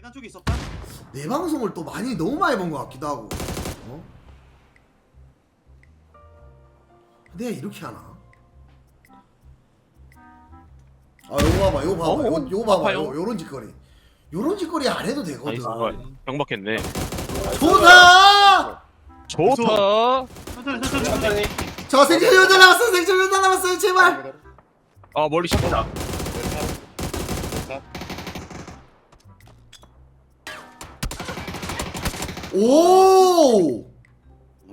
계단 쪽에 있었다. 내 방송을 또 많이 너무 많이 본 것 같기도 하고 어? 내가 이렇게 하나? 아 요거 봐봐 요거 봐봐 어? 요거, 요거 봐봐 아파요? 요, 요런 짓거리 요런 짓거리 안 해도 되거든 나이스 병박했네 좋다 좋다 천천히 천천히 천천히. 저 생존 여자 남았어 생존 여자 남았어요 제발 아 멀리 샷다 오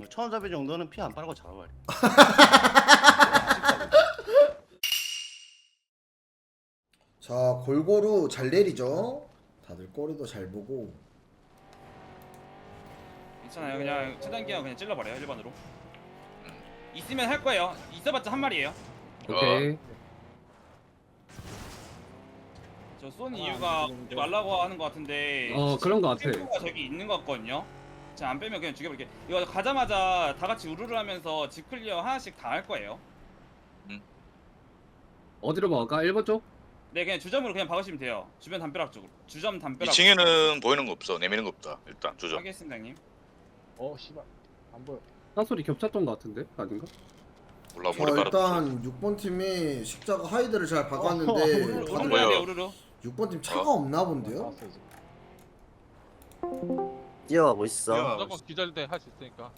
천원잡이 정도는 피 안 빨고 잡아야 돼. 자 골고루 잘 내리죠 다들 꼬리도 잘 보고 괜찮아요. 그냥 최단기야 그냥 찔러버려요 일반으로. 있으면 할 거예요. 있어봤자 한 마리예요. 오케이 저 쏜 이유가 말라고 하는 것 같은데. 어 그런 거 같아. 친구가 저기 있는 것 같거든요. 제가 안 빼면 그냥 죽여버릴게. 이거 가자마자 다 같이 우르르 하면서 집 클리어 하나씩 다 할 거예요. 어디로 먹을까? 1번 쪽? 네 그냥 주점으로 그냥 박으시면 돼요. 주변 담벼락 쪽으로. 주점 담벼락. 2층에는 보이는 거 없어. 내미는 거 없다. 일단 조져. 하겠습니다 형님. 어 씨발 안 보여. 딴소리 겹쳤던 거 같은데? 아닌가? 몰라 자 머리 깔았다. 일단 6번 팀이 십자가 하이드를 잘 어, 박았는데 우르르 안 우르르 보여. 해야 돼 우르르. 6번 팀 차가 어. 없나 본데요? 나왔어 이제. 뛰어가고 있어. 무조건 기다릴 때할 수 있으니까.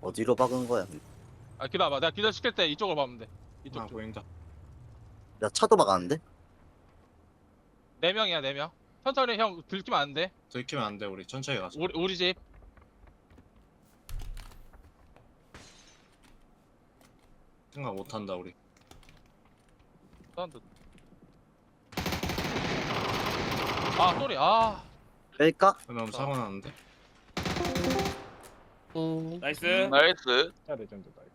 어디로 박은 거야? 아 기다려봐. 내가 기다려 시킬 때 이쪽으로 가면 돼. 이쪽 아 쪽. 보인다. 야 차도 박았는데? 네 명이야 네 명. 천천히 형 들키면 안 돼. 들키면 안 돼. 우리 천천히 가자. 우리 우리 집. 생각 못 한다 우리. 사운드. 아 소리 아. 뺄까? 그럼 사고 나는데. 어... 나이스. 나이스. 자 레전드다. 이거.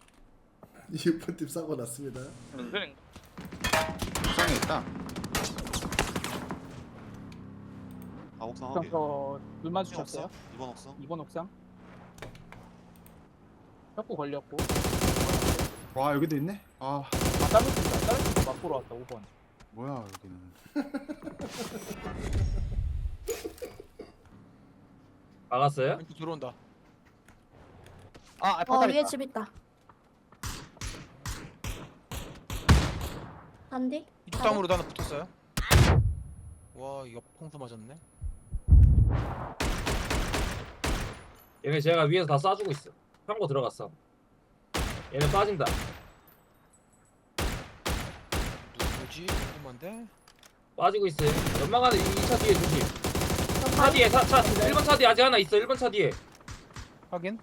6번 팀 사고 났습니다 은근히 옥상에 있다. 아 옥상 확인 어, 눈 마주쳤어요? 이번 옥상 2번 옥상. 뼈고 걸렸고. 와 여기도 있네. 아 아 다른 팀다. 다른 팀도 맞보러 왔다 5번. 뭐야 여기는. 막았어요? 왼쪽 들어온다. 아, 아어 파탈 위에. 집 있다. 안디? 이쪽 담으로 하나 붙었어요. 와 이거 풍수 맞았네. 얘네 제가 위에서 다 쏴주고 있어 평고 들어갔어 얘네 빠진다 누구지? 궁금한데. 빠지고 있어요 연막 안에 2차 뒤에 조심 저 차 뒤에 차, 차 1번 차 뒤에 아직 하나 있어 1번 차 뒤에 확인.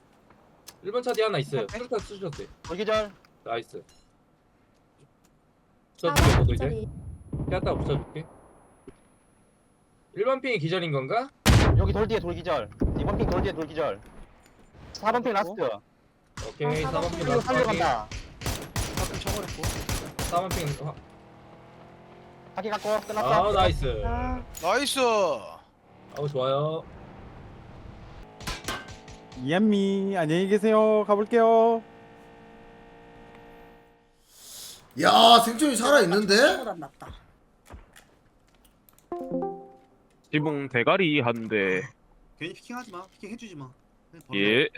1번 차 뒤에 하나 있어요 오케이. 수류탄 쑤셨대 돌기절. 나이스 아, 붙여줄게 너도 이제. 피었다가 붙여줄게 1번 핑이 기절인 건가? 여기 돌 뒤에 돌기절. 2번 핑 돌 뒤에 돌기절. 4번 핑 라스트. 오케이 아, 4번 핑 이거 라스트 살려간다. 4번 핑 화- 하기 갖고 끝났어. 아 나이스 아, 나이스. 아우 좋아요 이한미 안녕히 계세요. 가볼게요. 야 생존이 살아있는데? 낫다. 지붕 대가리 한대 괜히 피킹하지 마. 피킹 해주지 마. 그냥 버려. 예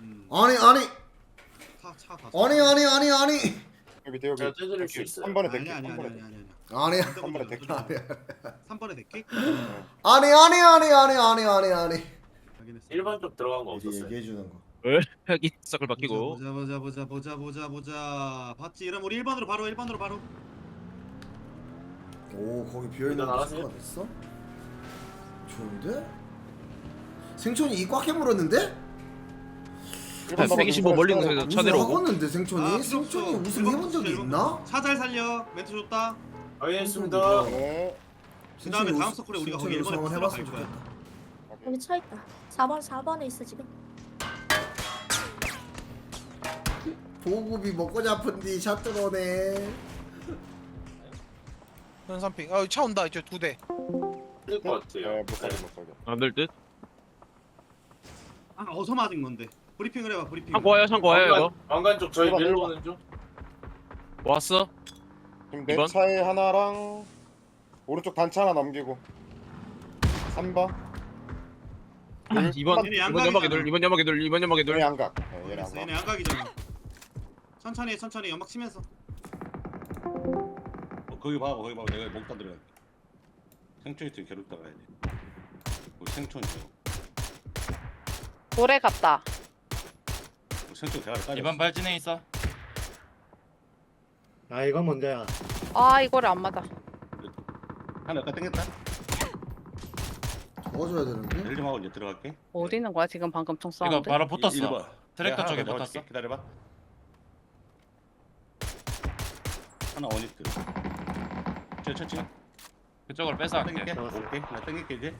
음. 아니 아니 차, 차. 아니 아니 아니 아니 여기 여기. 찢어질 수 있어. 한 번에 아니. 아니 한 아니 번에 아니. 아니 아니. 아니 한 번에 대기. 아니 3번에 대기. 아니 아니 아니 아니 아니 아니 아니 확인했어. 1번 쪽 들어간 거 미리 없었어요. 얘기해 주는 거 여기 싹을 바뀌고 보자 보자 보자 보자 보자 보자. 봤지? 이러면 우리 1번으로 바로 1번으로 바로. 오 거기 비어있는 일단 거 알아서 됐어? 좋은데? 생촌이 이꽉 깨물었는데? 125 멀리 차 내려오고 우승하겠는데 생촌이? 아, 필요 없어. 생촌이 일번 우승해본 적이 일번 있나? 차잘 살려. 멘트 좋다. 알겠습니다. 네. 그 다음에 다음 우승- 서클에 우리가 거기 1번에 우승 한번 붙으러 갈 거야. 좋겠다 여기 차 있다. 4번 4번에 있어 지금. 보급이 먹고 잡은디 샷 들어오네 현산핑. 아 차 온다 이제 두 대. 뜰것 같아요. 네, 못 살게 못 살게. 안될 듯 아 어서 맞은 건데. 브리핑을 해봐 브리핑. 창고 와요 창고 와요 이거 왕관 쪽 저희 밀로. 오는 중. 왔어 지금 내 이번? 차에 하나랑 오른쪽 단차 하나 남기고. 3번. 2번 얘네 2번 양각이잖아. 연막에 둘 2번 연막에 둘 2번 연막에 얘네 양각. 네, 얘네 양각. 얘네 양각이잖아 천천히 해, 천천히 연막 치면서 어, 거기 봐 거기 봐 내가 목 따들어 생촌이 좀 괴롭다 가야 돼 우리 생촌이요 오래 갔다. 생촌 대가리 까지 이번 발진에 있어. 아 이건 먼저야. 아 이거를 안 맞아. 하나 약간 땡겼다. 도와줘야 되는데? 일좀 하고 이제 들어갈게. 어디 있는 거야 지금 방금 총 이거 쏘는데? 바로 붙었어. 일- 번. 트랙터 내가 쪽에 더 붙었어 잡아줄게. 기다려봐. 하나 원히트 천천히 그쪽으로 뺏어 갈게 땡길게. 오케이. 나 땡길게 이제.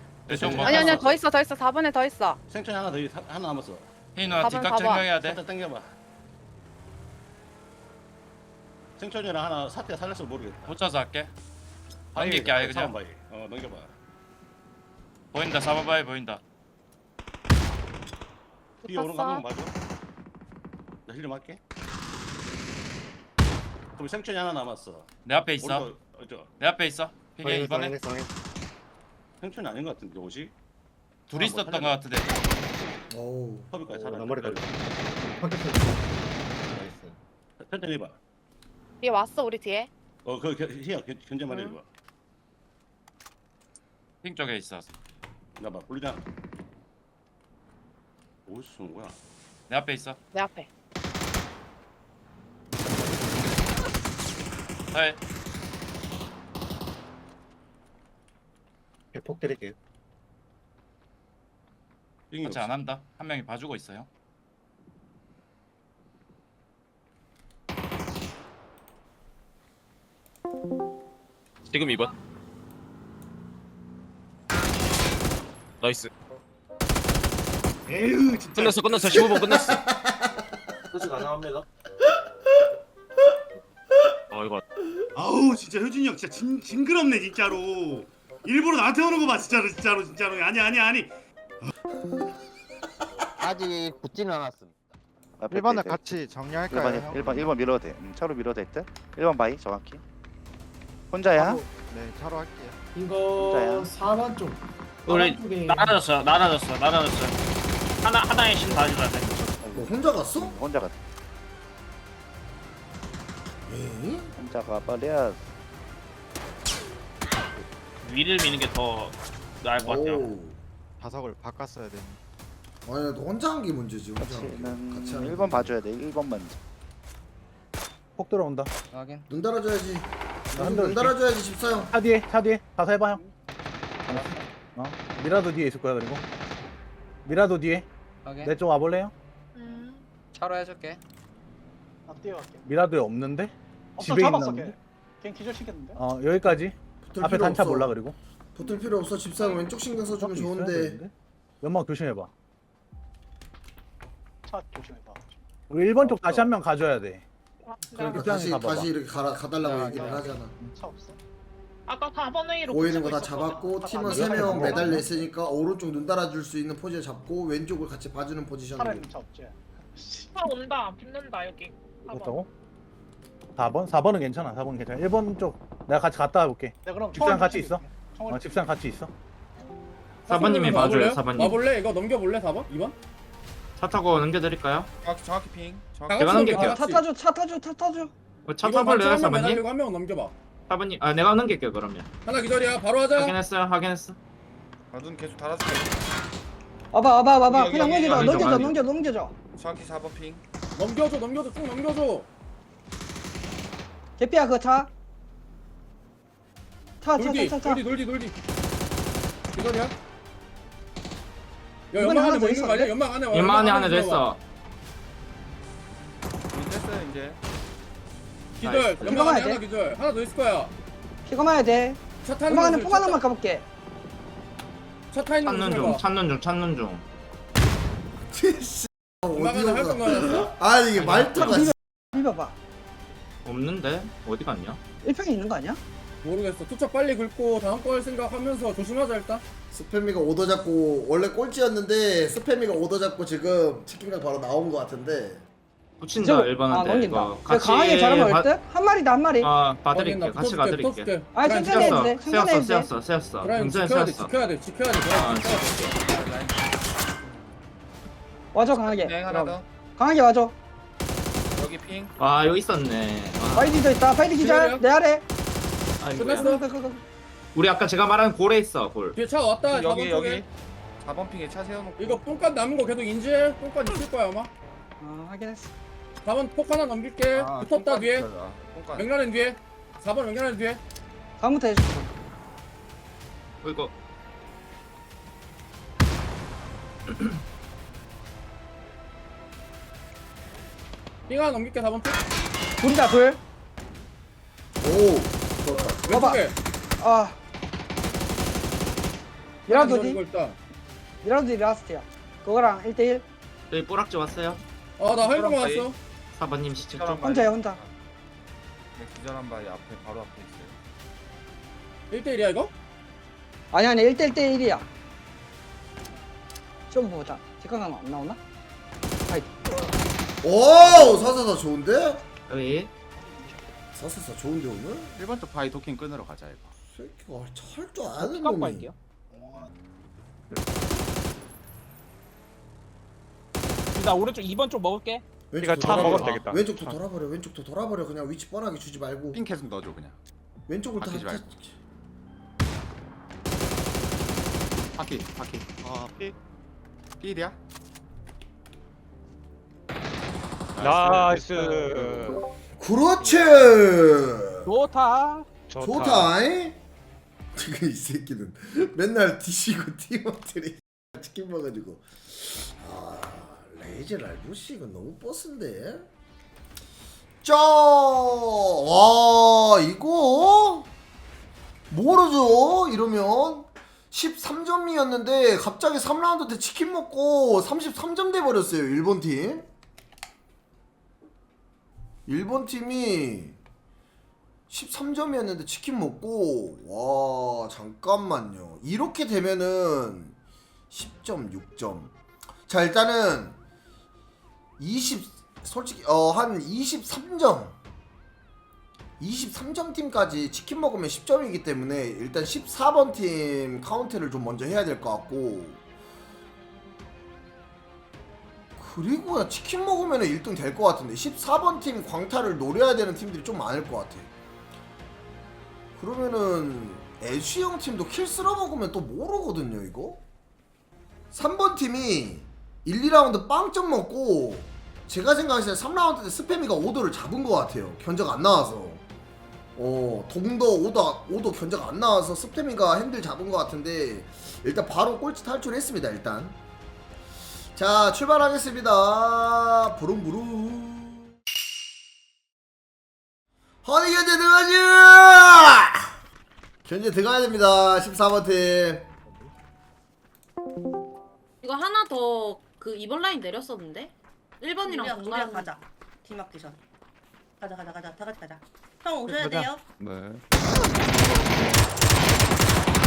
뭐- 못 아니 아니야 갔어. 더 있어 더 있어. 4번에 더 있어. 생촌이 하나 더 있- 하나 남았어 희 누나 가봐, 뒷각. 증명해야 돼. 살짝 당겨봐. 생촌이랑 하나 사태 살렸어 모르겠다. 붙여서 할게. 넘길게 아예 그냥. 바위. 어 넘겨봐. 보인다 4번 바위 보인다. 뒤에 오는 거 붙었어. 한번 봐줘. 나 힐좀 할게. 그럼 생촌이 하나 남았어. 내 앞에 있어. 오른쪽, 어, 저. 내 앞에 있어. 피게 이번에. 생촌이 아닌 것 같은데 옷이? 둘이 아, 뭐 있었던 거 살려줘. 같은데 어우 허비까지 살아 머리 걸려. 천천히 해봐 얘 왔어 우리 뒤에. 어그 희야 견- 견제만 응. 해봐 핑 쪽에 있어 나봐 불리잖아 어디서 쏘는 거야 내 앞에 있어 내 앞에. 살폭 드릴게요. 같이 없어. 안 한다. 한 명이 봐주고 있어요. 지금 2번. 나이스. 에휴 진짜. 끝났어 끝났어. 15번 끝났어. 그렇지 가능합니다. 아 이거 아우 진짜 효준이 형 진짜 징, 징그럽네 진짜로. 일부러 나한테 오는 거 봐 진짜로 진짜로 진짜로. 아니 아니 아니 아직 붙지는 않았음. 1번을 같이 정리할까요? 1번 1번 1번 밀어도 돼. 음, 차로 밀어도 될 듯. 1번 바이 정확히. 혼자야? 네, 차로 할게요. 혼자야. 4번 쪽 우리 나눠졌어 나눠졌어 나눠졌어 하나 하나의 신 봐줘야 돼너 혼자 갔어? 음, 혼자 가. 에이? 혼자 가버려. 위를 미는 게 더 나을 것 같아요 오우 자석을 바꿨어야 돼. 아니 너 혼자 한 게 문제지 혼자 한 게. 같이 하는 1번 봐줘야 돼. 1번 먼저. 폭 들어온다 확인. 눈 달아줘야지 한눈 달아줘야지 집사형 차 뒤에 차 뒤에 가서 해봐 형 어? 미라도 뒤에 있을 거야 그리고 미라도 뒤에 확인. 내 쪽 와볼래요? 음. 차로 해줄게. 미라도에 없는데? 집에 있는데? 걔 기절시켰는데? 어 여기까지 붙을 앞에 필요 단차 없어 몰라 그리고 붙을 필요 없어 집사형 왼쪽 신경 써주면 좋은데? 연막 조심해봐 차 조심해봐. 우리 1번 쪽 다시 한 명 가줘야 돼 그러니까 다시 가봐봐. 다시 이렇게 가라, 가달라고 야, 얘기를 야. 하잖아 차 없어? 아까 4번 A로 보이는 거 다 잡았고 팀은 안 3명 돼. 매달려 있으니까 오른쪽 눈 달아줄 수 있는 포지션 잡고 왼쪽을 같이 봐주는 포지션으로 차 없지? 차 온다 붙는다 여기. 그렇다고? 4번? 4번은 괜찮아 4번은 괜찮아 1번 쪽 내가 같이 갔다 와볼게 네 그럼 집사람 같이 있어 어 집사람 같이 있어 4번님이 봐줘요 4번님 와볼래? 이거 넘겨볼래 4번? 2번? 차 타고 넘겨드릴까요? 정확히 정확히 핑. 제가 넘길게요 차 타줘 차 타줘 차 타줘. 어, 차 타볼래요 4번님? 한명 넘겨봐 4번님 아 내가 넘길게요 그러면 하나 기다려 바로 하자 확인했어요 확인했어 아, 눈 계속 달아줄게. 와봐 와봐 와봐 여기, 그냥 여기, 넘겨줘 여기, 넘겨줘 여기. 넘겨 넘겨줘. 정확히 4번 핑. 넘겨줘 넘겨줘 쭉 넘겨줘 개피야 그 차. 차차 돌디 차 차 차. 돌디 돌디 돌디 기다려 야 이번에 하나 더 있었는데? 연막 안에 와 연마 안에 하나 더 있어 됐어요 이제. 기절 나이스. 연막 안에 돼? 하나 기절 하나 더 있을 거야 피가 마야 돼. 차 타는 음악 안에 폭 하나만 가볼게. 차 타는 찾는 중 찾는 중 찾는 중 안에 활동 어디가 나왔어 아니 이게 말투가 씨. 비벼봐. 없는데 어디 갔냐? 1평에 있는 거 아니야? 모르겠어 투척 빨리 긁고 다음 거 할 생각하면서 조심하자 일단 스팸이가 오더 잡고 원래 꼴찌였는데 스팸이가 오더 잡고 지금 치킨각 바로 나온 거 같은데 붙인다 아, 1번한테 넘긴다. 이거 저 강하게 잘하면 올 듯? 한 마리다, 한 마리. 아 봐드릴게 같이 가드릴게 아, 천천히 해도 돼. 천천히 해도 돼. 세웠어 세웠어 경찰 세웠어 돼 지켜야 돼 아, 와줘, 강하게. 네 하나 더 강하게 와줘. 여기 핑 아 여기 있었네 아, 파이드 저 있다. 파이드 기절. 내 아래. 그, 그. 우리 아까 제가 말한 골에 있어 골. 뒤에 차 왔다. 여기 여기. 4번 핑에 차 세워놓고. 이거 똥간 남은 거 계속 인지해. 똥간 있을 거야 아마. 아, 확인했어. 4번 폭 하나 넘길게. 붙었다 뒤에. 맥라렌 뒤에. 4번 맥라렌 뒤에. 다음부터 해줘. 어, 이거. 핑 하나 넘길게 4번 핑. 둘이다, 둘. 오 봐봐. 왼쪽에 아. 미라도지? 이거 일단 미라도지 라스트야. 그거랑 1대1. 여기 뿌락지 왔어요 아나 할거 왔어 4번님 시체 쪽 혼자야, 혼자. 네, 기절한 바위 앞에 바로 앞에 있어요 1대1이야 이거? 아니, 아니, 1대1 대1이야. 좀 보자. 뒷강강 안 나오나? 오 사사사 좋은데? 여기 사사사 좋은데 오늘? 1번 쪽 바이 도킹 끊으러 가자 이거 새끼가 할줄 아는 깜빡 놈이 할게요. 나 오른쪽 2번 쪽 먹을게. 왼쪽도 차 돌아버려. 되겠다. 왼쪽도 돌아버려 왼쪽 도 돌아버려 그냥 위치 뻔하게 주지 말고 삥 계속 넣어줘 그냥 왼쪽을 다 바뀌지 다- 말고. 바퀴 바퀴 아 핑? 필이야? 나이스 그렇지. 좋다. 좋다. 잉? 지금 이 새끼는 맨날 뒤시고 팀원들이 치킨 먹어가지고. 아 레이저 랄부시 이거 너무 버스인데? 짜와 이거? 모르죠 이러면 13점이었는데 갑자기 3라운드 때 치킨 먹고 33점 돼버렸어요 일본 팀 일본 팀이 13점이었는데 치킨 먹고 와 잠깐만요. 이렇게 되면은 10점 6점. 자 일단은 20 솔직히 어 한 23점. 23점 팀까지 치킨 먹으면 10점이기 때문에 일단 14번 팀 카운트를 좀 먼저 해야 될 것 같고 그리고야 치킨 먹으면 1등 될 것 같은데 14번 팀 광탈을 노려야 되는 팀들이 좀 많을 것 같아. 그러면은 애쉬 형 팀도 킬 쓸어 먹으면 또 모르거든요 이거. 3번 팀이 1, 2라운드 빵점 먹고 제가 생각했을 때 3라운드 때 스팸이가 오더를 잡은 것 같아요. 견적 안 나와서. 어 동도 오더 오더 견적 안 나와서 스팸이가 핸들 잡은 것 같은데 일단 바로 꼴찌 탈출했습니다 일단 자 출발하겠습니다 부릉부릉 허니 견제 들어가지 견제 들어가야 됩니다 14번 팀 이거 하나 더그 이번 라인 내렸었는데? 1번이랑 우리야, 동 우리야 가 가자. 팀 아끼션. 가자 가자 가자. 다 같이 가자. 형 오셔야 돼요. 네 왔어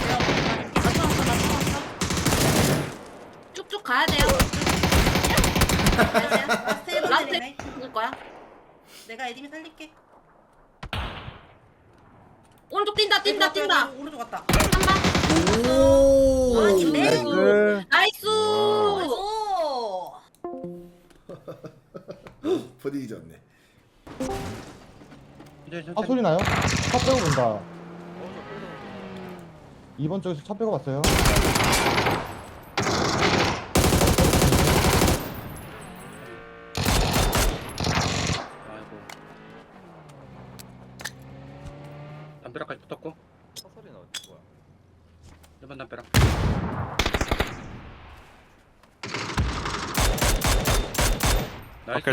맞춰 왔어 쭉쭉 가야 돼요 세번 라스트 내리네. 죽을 거야 내가 에디미 살릴게. 오른쪽 뛴다 뛴다 뛴다 오른쪽 갔다. 한방 오 아, 좋네. 나이스 오. 분위기 좋네 아 소리 나요? 차 빼고 본다 2번 쪽에서 차 빼고 봤어요 아이고 담벼락까지 붙었고 소리 나왔지 뭐야 1번 담벼락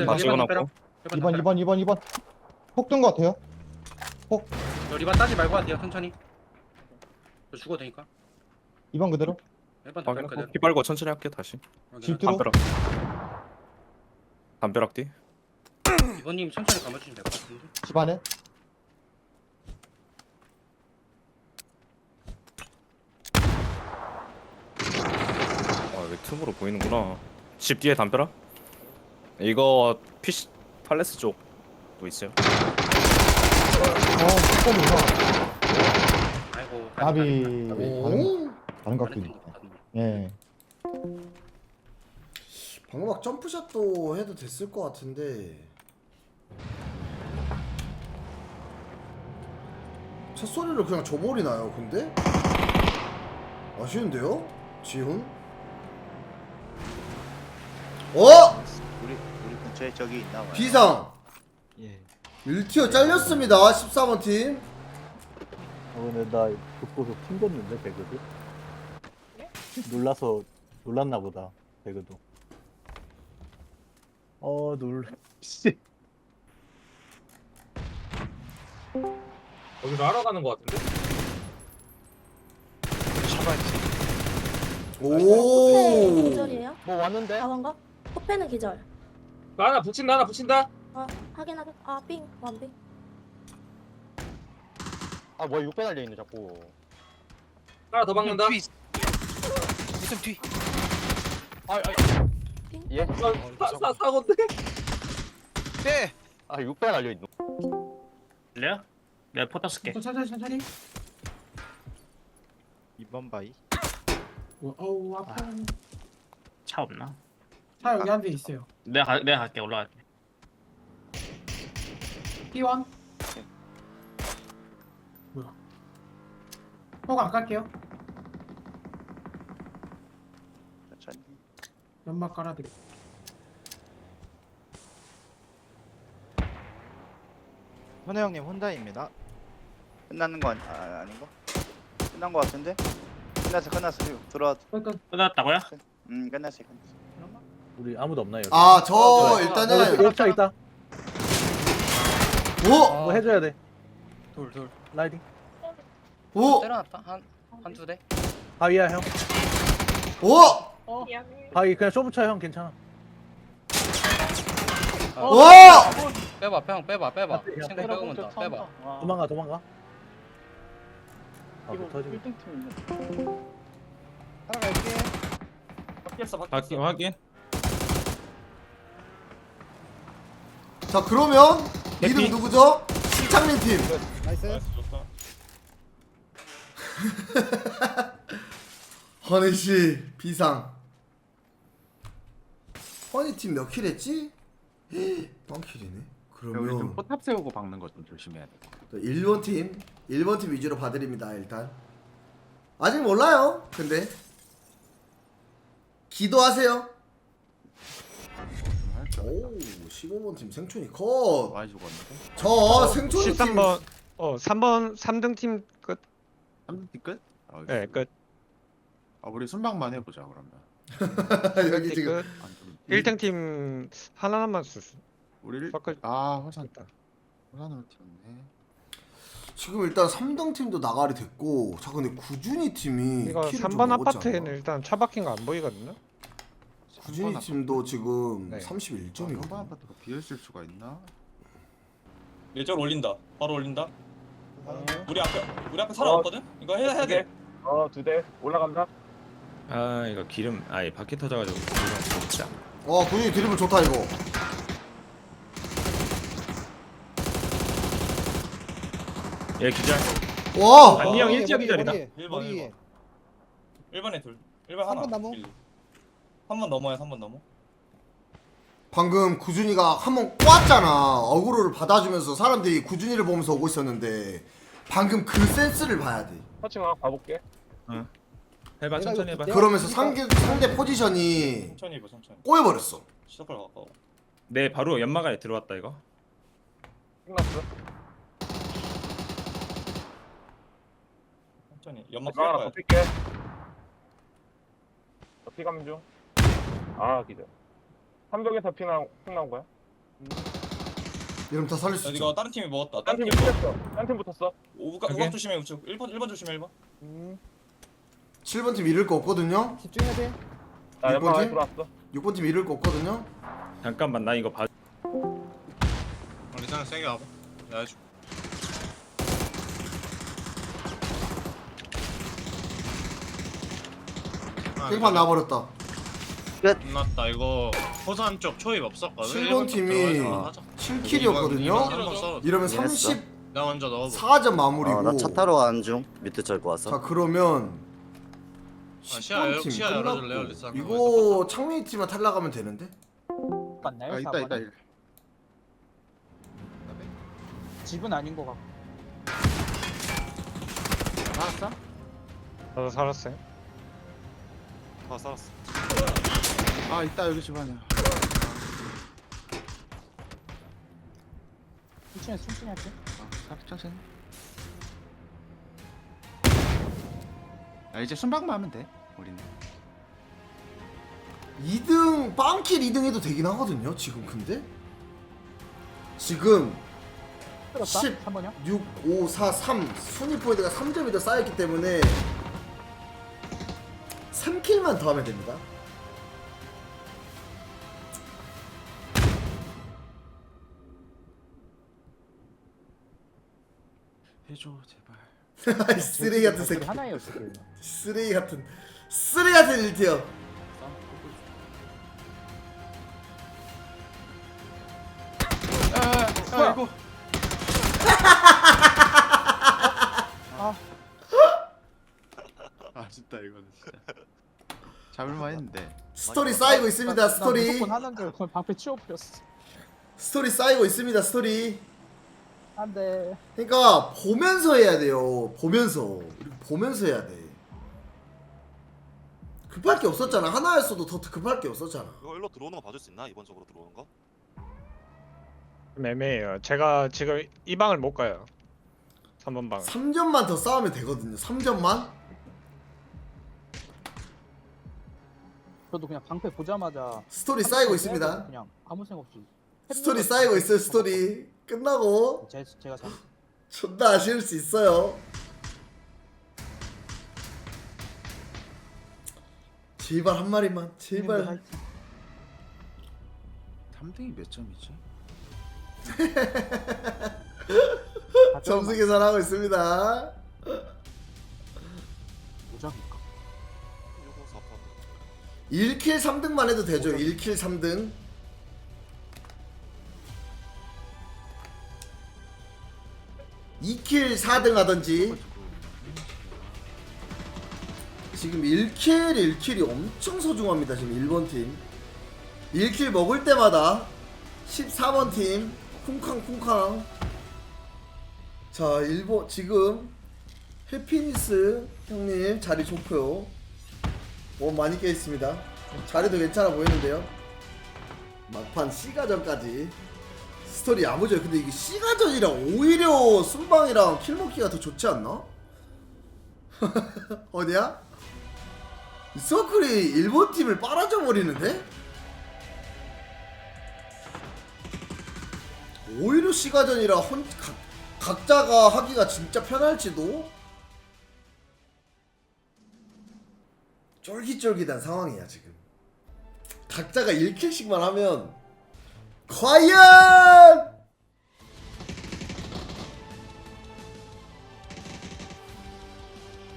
나이스 밖을 다 찍어놨고. 2번 2번 2번 2번. 폭뜬거 같아요. 저 리바 따지 말고 하세요 천천히. 저 죽어도 되니까. 2번 그대로? 1번 담벼락 그대로 피 빨고 천천히 할게 다시. 질투로 담벼락. 담벼락 뒤. 이번님 천천히 감아주시면 될 것 같은데. 집 안에? 아 여기 틈으로 보이는구나. 집 뒤에 담벼락 이거 피 팔레스 쪽도 있어요. 아이고. 나비 오 다른 각도 예 방금 막 점프샷도 해도 됐을 것 같은데 첫 소리를 그냥 줘버리나요 근데? 아쉬운데요? 지훈? 어? 근처에 저기 있나 봐요. 비상 예. 1티어 잘렸습니다 14번 팀 어, 근데 나 듣고서 튕겼는데 배그도 놀라서 놀랐나 보다 배그도 어 놀... 씨 여기로 하러 가는 거 같은데? 오 기절이에요? 뭐 왔는데? 가방가? 코페는 기절. 나 하나 붙인다 하나 붙인다 아 확인 확인. 아삥 완빙. 아 뭐야 6배 달려있네 자꾸 하나 더 박는다 무슨 뒤? 예? 사, 사, 사건데? 네. 아 6배 달려있노 레야? 내가 포탑 쓸게. 천천히 천천히. 2번 바이. 어우 아파. 차 없나? 차 여기 한 대 있어요. 내가 가, 내가 갈게 올라갈게. P1. 뭐야? 허가 안. 천천히. 연막 깔아드려. 현우 형님 혼자입니다. 끝나는 거 아니, 아, 아닌 거? 끝난 거 같은데? 끝났어 끝났어 들어와. 끝. 끝났다고요? 음 끝났어 끝났어. 우리 아무도 없나 여기? 아 저 어, 일단은 여기 차 있다. 오! 뭐 해줘야 돼. 둘 둘. 라이딩. 오! 때려놨다. 한 한두 대. 바위야 형. 오! 바위 그냥 쇼부 쳐형. 괜찮아. 오! 빼봐 형. 빼봐 빼봐. 야, 친구 빼고 온다 빼봐. 도망가 도망가. 아 터지 확인 확인 자 그러면 이름 누구죠? 신창민 팀. 나이스. 좋다 허니 씨 비상. 허니 팀 몇 킬 했지? 빵킬이네. 좀 그러면 포탑 세우고 박는 거좀 조심해야 돼. 1번 팀 1번 팀 위주로 봐드립니다 일단. 아직 몰라요 근데. 기도하세요 오 15번 팀 생촌이 컷저 많이 죽었는데 생촌이 팀어 3번 3등 팀 끝. 3등 끝? 아, 네 끝. 아 우리 순방만 해보자 그러면 여기 지금 안 좀- 1등 팀 하나만 쓰. 우리 일... 바꿔- 아 화산 화산으로 튀었네 지금 일단 3등 팀도 나가리 됐고 자 근데 구준이 팀이 이거 키를 좀 3번 먹었지 아파트에는 않나? 일단 차 박힌 거 안 보이거든요. 구준이 팀도 지금 네. 31점이거든 한번 아파트가 비어있을 수가 있나? 내절 올린다. 바로 올린다. 우리 앞에 우리 앞에 사람 없거든? 이거 해야 해야 돼. 어 두 대. 올라간다. 아 이거 기름 아예 바퀴 터져가지고 기름 진짜. 어 구준이 드리블 좋다 이거. 얘 기절. 와! 안니 형 일자 기절이다. 1번 1번. 1번에 둘. 1번 하나. 3번 넘어 3번 넘어야 3번 넘어. 방금 구준이가 한 번 꽈잖아. 어그로를 받아주면서 사람들이 구준이를 보면서 오고 있었는데 방금 그 센스를 봐야 돼. 터칭 하나 가볼게. 해봐 천천히 해봐. 그러면서 상대, 상대 포지션이 천천히 입어 천천히. 꼬여버렸어. 시작할 가까워 네 바로 연막 안에 들어왔다 이거. 끝났어. 천천히. 연막 이거 하나 쏠더 거야 더 피감 중 아 기절. 삼덕에서 피 나온 피 나온 거야? 이러면 다 살릴 수 야, 있죠. 이거 다른 팀이 먹었다. 딴 다른 팀 팀이 붙었어. 딴팀 붙었어. 우각 오케이. 우각 조심해 우측 1번 1번 조심해 1번. 7번 팀 잃을 거 없거든요? 집중해야 돼 나 연막 안에 뭐지? 들어왔어. 6번 팀 잃을 거 없거든요? 잠깐만 나 이거 봐. 리산을 세게 와봐. 내가 해줄게. 아, 깽판 나와버렸다 끝났다 이거 호산 쪽 초입 없었거든 7번 팀이 들어가서 하자. 7킬이었거든요. 이러면 이해했어. 34점 마무리고. 어, 나차 타러 가는 중. 밑에 철거 와서. 자 그러면 아, 10번 팀 끝났고 이거 창민이 팀만 탈락하면 되는데? 맞나요? 아, 있다 있다. 집은 아닌 것 같고. 살았어? 저도 살았어요. 아 살았어. 아 있다 여기 집 아니야. 1층에 숨쉬냐 할게. 천천히. 아 이제 순방만 하면 돼. 우리는. 2등 빵킬 2등 해도 되긴 하거든요 지금 근데? 지금 10, 3번이요? 6, 5, 4, 3 순위 포인트가 3점이 더 쌓였기 때문에 3킬만 더 하면 됩니다 해줘 제발. 아이 쓰레기 같은 새끼 하나예요, 지금. 쓰레기 같은 쓰레기 같은 일티어 아 이거. 아 진짜 이거는 진짜. 잡을만 했는데. 스토리 쌓이고 있습니다 스토리 하는 줄 그걸 방패 치워버렸어. 스토리 쌓이고 있습니다 스토리 안 돼. 그러니까 보면서 해야 돼요. 보면서 이렇게 보면서 해야 돼. 급할 게 없었잖아. 하나였어도 더 급할 게 없었잖아. 이거 일로 들어오는 거 봐줄 수 있나? 이번 적으로 들어오는 거? 애매해요. 제가 지금 이 방을 못 가요. 3번 방. 3점만 더 싸우면 되거든요. 3점만. 저도 그냥 방패 보자마자 스토리 쌓이고 있습니다. 그냥 아무 생각 없이. 스토리 쌓이고 있어요. 스토리 끝나고 제 제가 잘. 존나 아쉬울 수 있어요. 제발 한 마리만. 제발. 3등이 몇 점이지? 점수 계산하고 있습니다. 보자니까. 1킬 3등만 해도 되죠. 1킬 3등. 이킬 4등 하던지. 지금 1킬 1킬이 엄청 소중합니다 지금 1번 팀. 1킬 먹을 때마다 14번 팀 쿵쾅쿵쾅. 자 1번 지금 해피니스 형님 자리 좋고요. 원 많이 깨 있습니다. 자리도 괜찮아 보이는데요. 막판 C가전까지 스토리 야무져요. 근데 이게 C가전이랑 오히려 순방이랑 킬먹기가 더 좋지 않나? 어디야? 이 서클이 일본 팀을 빨아줘 버리는데? 오히려 C가전이라 혼 각, 각자가 하기가 진짜 편할지도 쫄깃쫄깃한 상황이야 지금 각자가 1킬씩만 하면 과연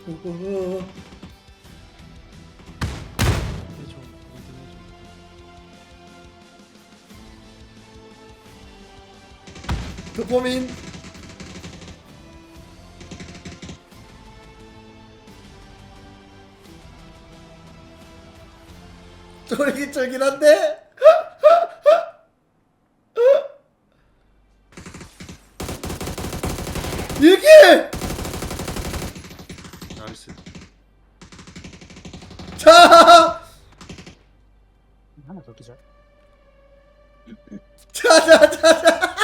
오호호. 도포민 쫄깃쫄깃한데? 이게! 나이스. 자! 하나 더 기절. 자, 자, 자, 자!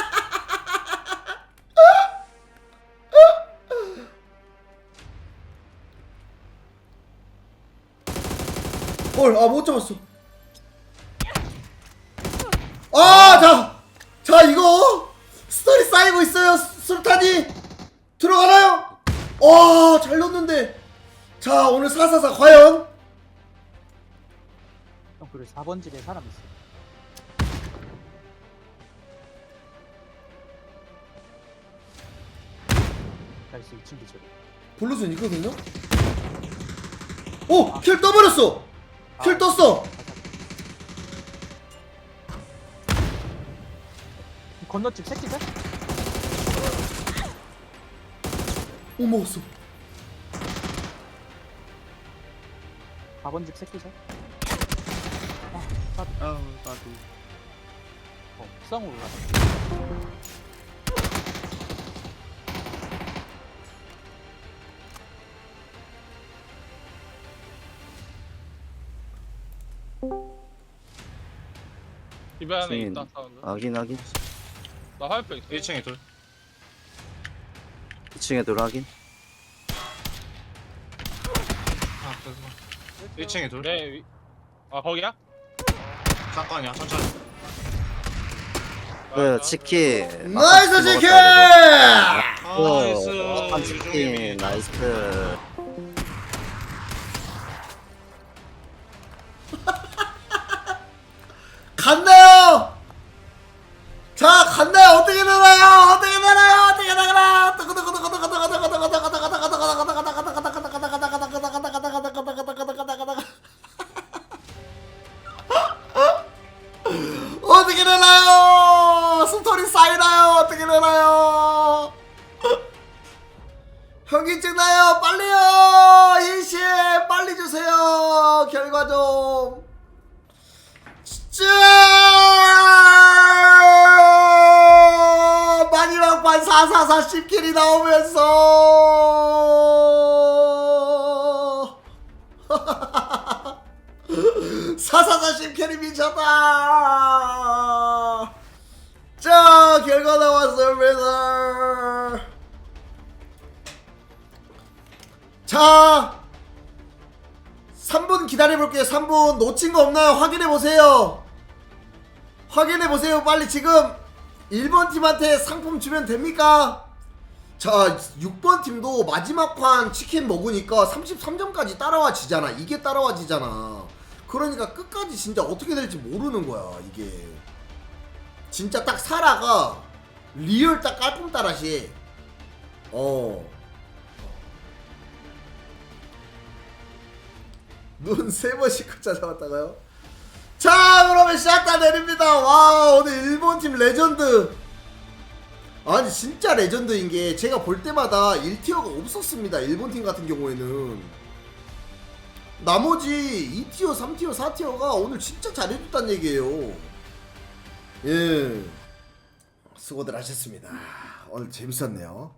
헐, 아, 못 잡았어. 아, 자! 자, 이거! 스토리 쌓이고 있어요, 술탄이! 들어가나요? 와, 잘 넣었는데. 자, 오늘 444 과연? 형 그리고 4번 집에 사람 있어. 나이스 2층 기절. 블루슨 있거든요? 오! 킬 떠버렸어! 킬 떴어! 건너집 새끼들? 오 먹었어 4번 집 새끼들? 아, 아우 나도 어, 쌍으로 올라. 집에 안에 승인. 있다 사운드 확인 확인 나 화염병 있어 1층에 둘 2층에 돌 확인. 아, 그래서. 1층에 둘? 내 위... 아 거기야? 사건이야 천천히. 그 치킨. 나이스 치킨! 나이스. 한 치킨. 나이스 어떻게 되나요? 스토리 쌓이나요? 어떻게 되나요? 현기증 나요? 빨리요! 일시 빨리 주세요! 결과 좀짜 마지막 판444 10킬이 나오면서 444 10킬이 미쳤다 자 결과 나왔습니다. 자 3분 기다려볼게요. 3분. 놓친 거 없나요? 확인해보세요. 확인해보세요. 빨리 지금 1번 팀한테 상품 주면 됩니까? 자 6번 팀도 마지막 판 치킨 먹으니까 33점까지 따라와 지잖아. 이게 따라와 지잖아 그러니까 끝까지 진짜 어떻게 될지 모르는 거야 이게. 진짜 딱 사라가 리얼 딱 깔끔 따라시. 어. 눈 세 번씩 찾아왔다가요? 자 그러면 샷다 내립니다. 와 오늘 일본 팀 레전드. 아니 진짜 레전드인 게 제가 볼 때마다 1티어가 없었습니다 일본 팀 같은 경우에는 나머지 2티어 3티어 4티어가 오늘 진짜 잘해줬단 얘기예요. 예. 수고들 하셨습니다. 오늘 재밌었네요